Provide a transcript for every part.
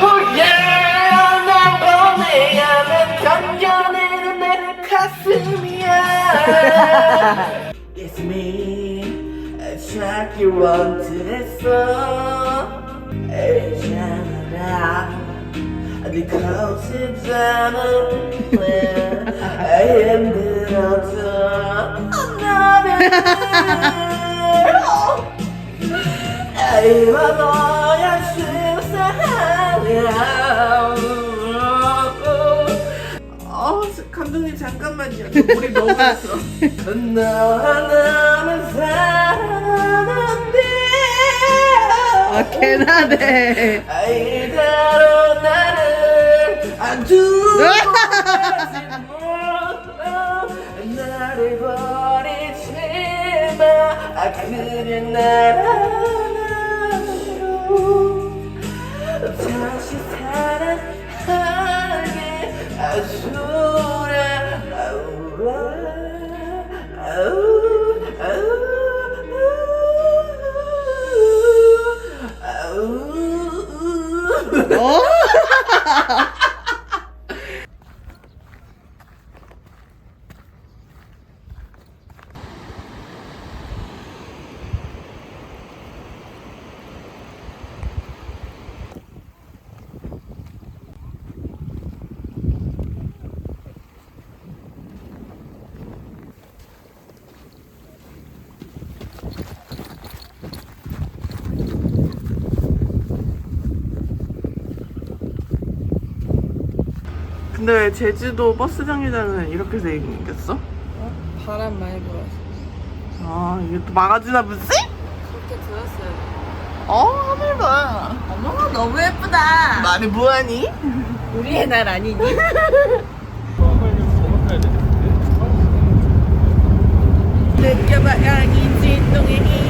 오야 날 보내야만 건져내는 내 가슴이야 It's me 찾기 원했어 알잖아 because 않은 힘들어도 나는 어, 감독님 잠깐만요. 우리 너무 했어. 너 하나는 사랑하는데 아 개나네 이대로 나를 안 두고 나를 버리지 마 아, 그래 날 하나로 어? 근데 왜 제주도 버스 정류장은 이렇게 생겼어? 바람 많이 불어서 아 이게 또 막아주나 보지? 그렇게 들었어요 어 하늘 봐 어머 너무 예쁘다 말이 뭐하니? 우리의 날 아니니? 느껴봐야 이 진동의 힘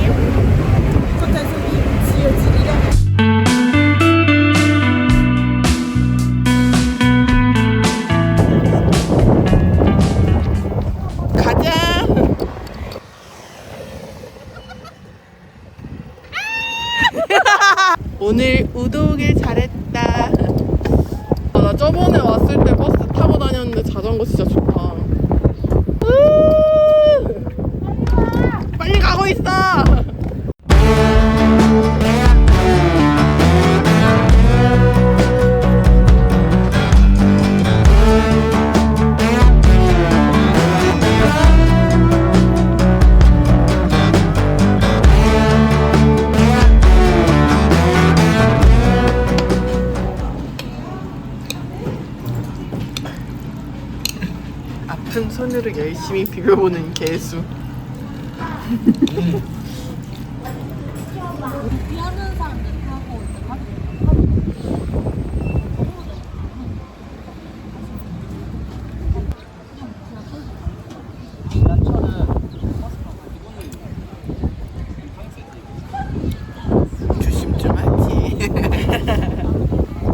손으로 열심히 비벼보는 개수 피하는 사람들 타고 있는 조심 좀 하지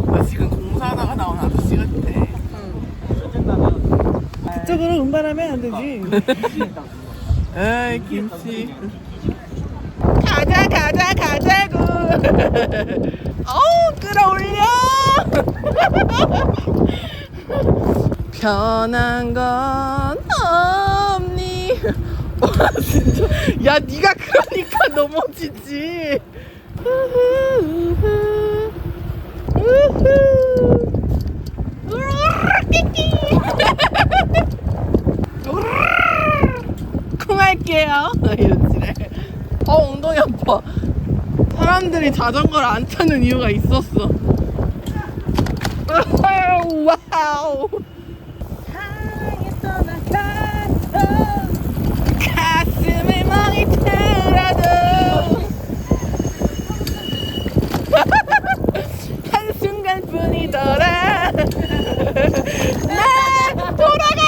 나 지금 공사하다가 나온 아저씨 같아 운반하면 안 되지. 에이 김치. 가자 가자 가자고 어우 끌어올려. 편한 건 없니? 와 진짜. 야 네가 그러니까 넘어지지. 우후, 우후. 우르르. 쿵 할게요. 이러지래 어 엉덩이 아파 사람들이 자전거를 안 타는 이유가 있었어. 와우. 가슴을 멍이 들어도. 한순간뿐이더라. 나 돌아갈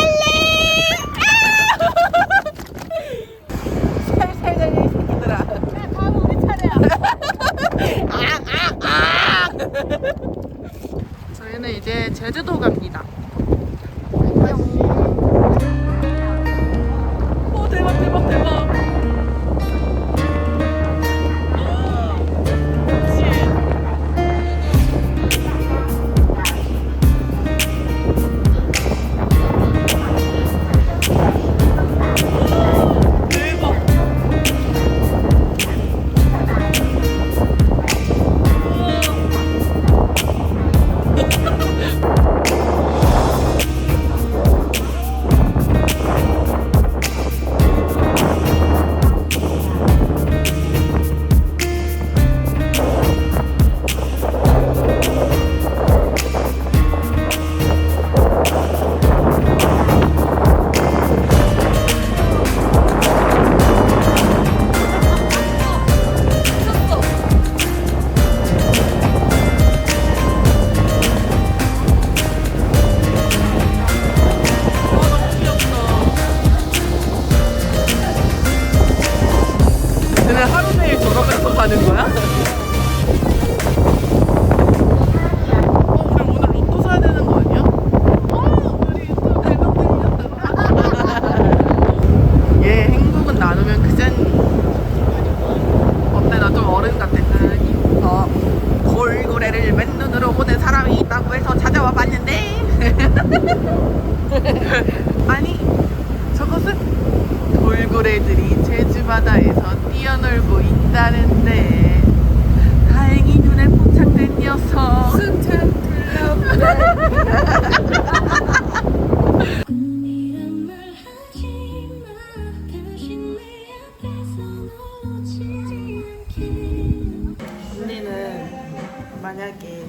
언니는 만약에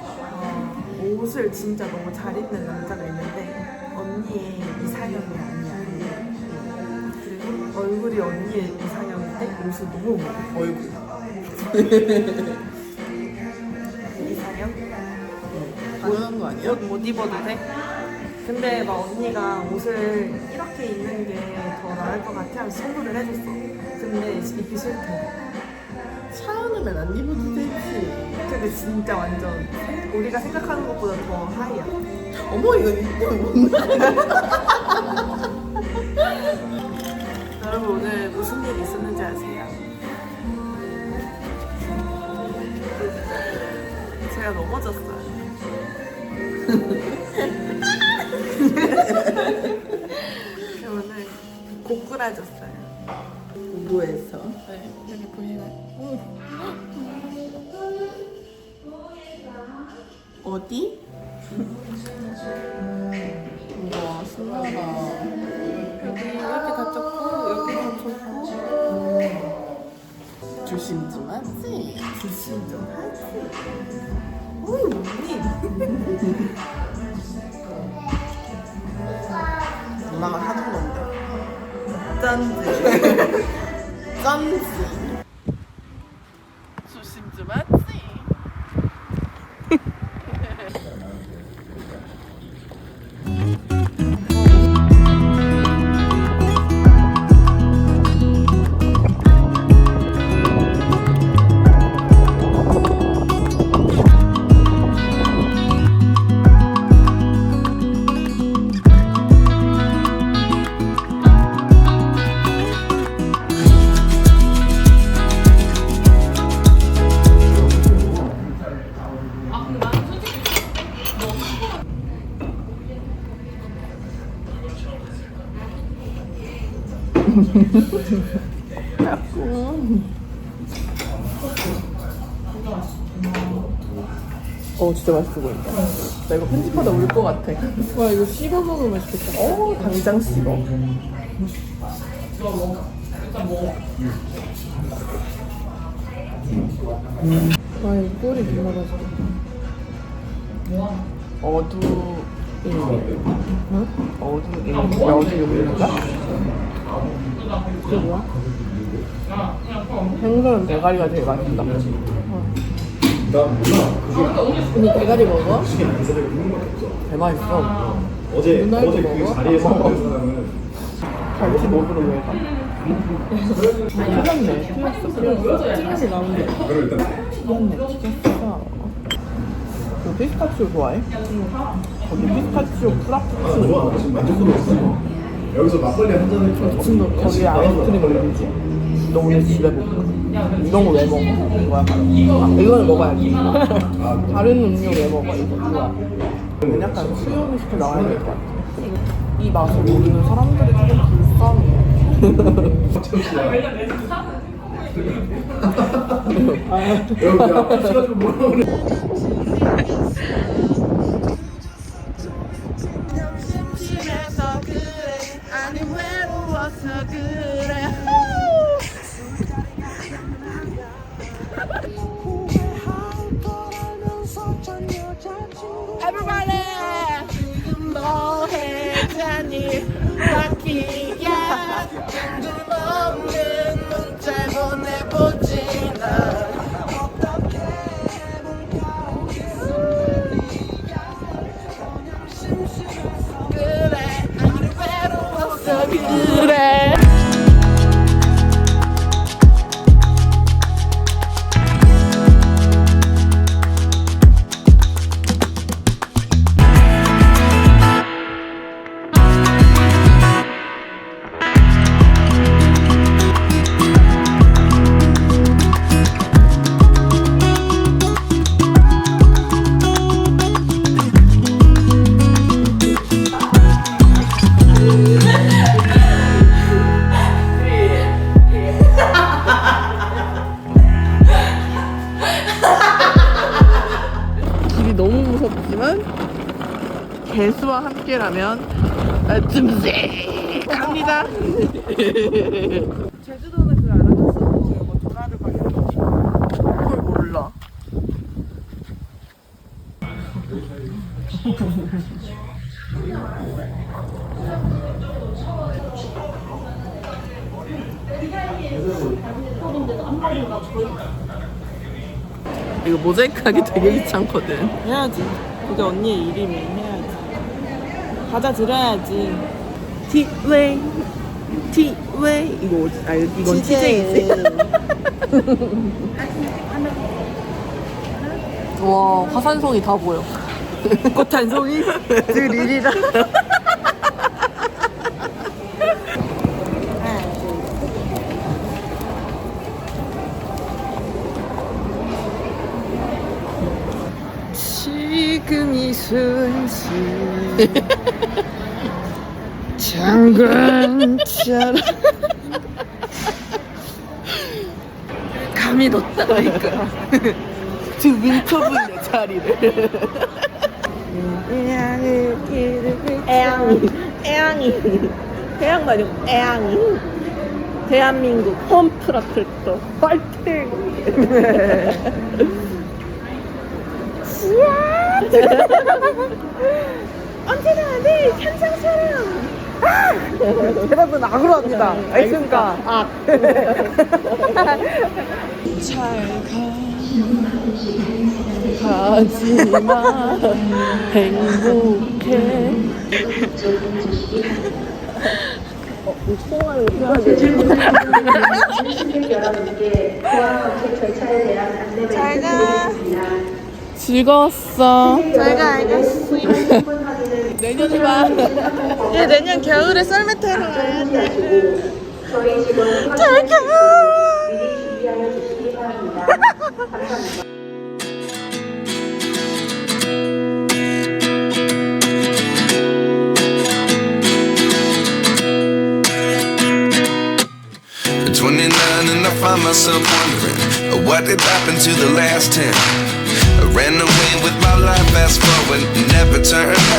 어, 옷을 진짜 너무 잘 입는 남자가 있는데 언니의 이상형이 아니야. 그리고 얼굴이 언니의 이상형인데 옷을 너무. 얼굴 보여는 거 아니야? 옷 못 입어도 돼? 근데 막 언니가 옷을 이렇게 입는 게 더 나을 것 같아 하면서 선물을 해줬어. 근데 입기 싫대. 차은우면 안 입어도 되지 근데 진짜 완전 우리가 생각하는 것보다 더 하이야. 어머 이거 이거 뭔데? 여러분 오늘 무슨 일이 있었는지 아세요? 제가 넘어졌어요. 고꾸라졌어요. 우도에서 네, 여기 보이나요? 어디? 우와 신나다 여기 이렇게 다쳤고 여기 다쳤고 조심 좀 하지 조심 좀 하지. 어이 언니. 엄마가 하는 건데 짠지. 짠지 어 진짜 맛있어 보인다. 나 이거 편집하다 울 것 같아. 와 이거 씹어 먹으면 맛있겠다. 어 당장 씹어. 와 이거 꿀이 존나 맛있다. 어두 응? 생선 대가리가 제일 맛있다 언니 대가리 먹어? 개 맛있어 어제 누나도 어제 먹어? 그 자리에서 먹은 갈치 먹으러 왜 가? 튀겼네 튀겼어 튀겼어 튀김이 나오는데 그걸 일단 너 피스타치오 좋아해? 거기 피스타치오 프라푸치노. 좋아 지금 만족도가 있어 여기서 막걸리 한 잔을 좀 지금 거기 아이스크림 올리지? 너 오늘 집에 먹고 이런 거 왜 먹어? 이거야? 바로 아, 이거는 먹어야지. 다른 음료 왜 먹어? 이거 좋아. 약간 수영 시켜 나와야 될 것 같아. 이 맛을 모르는 사람들이 조금 불쌍해. 여기 앞에 시가지고 뭐라 그 함께라면 아, 듬세 갑니다. 제주도는 그 알아? 그뭐 조라를 막 이런 거. 그걸 몰라. 이거 모자이크 하기 되게 귀찮거든. 해야지. 그게 언니의 일이면 들어야지. 티웨이, 티웨이. 이거 어디- 아 이건 TJ지. 와 화산성이 다 보여. 꽃한 송이 들이리라. 지금 이 순간 장관처럼 감이 뒀다니까 저 윈터분의 자리를. 애양이. 애양이. 태양도 아니고 애양이. 대한민국 홈프라클도 화이팅! 언제나 내 천상처럼 대답은 악으로 합니다. 알겠습니까? 아 하지마 행복해 잘가. 즐거웠어 잘가 알겠어. 내년에 봐 얘 내년 겨울에 썰매 타러 가야 돼. At 29 and I find myself wondering uh, what did happen to the last 10. I ran away with my life, fast forward, never turn back again. It's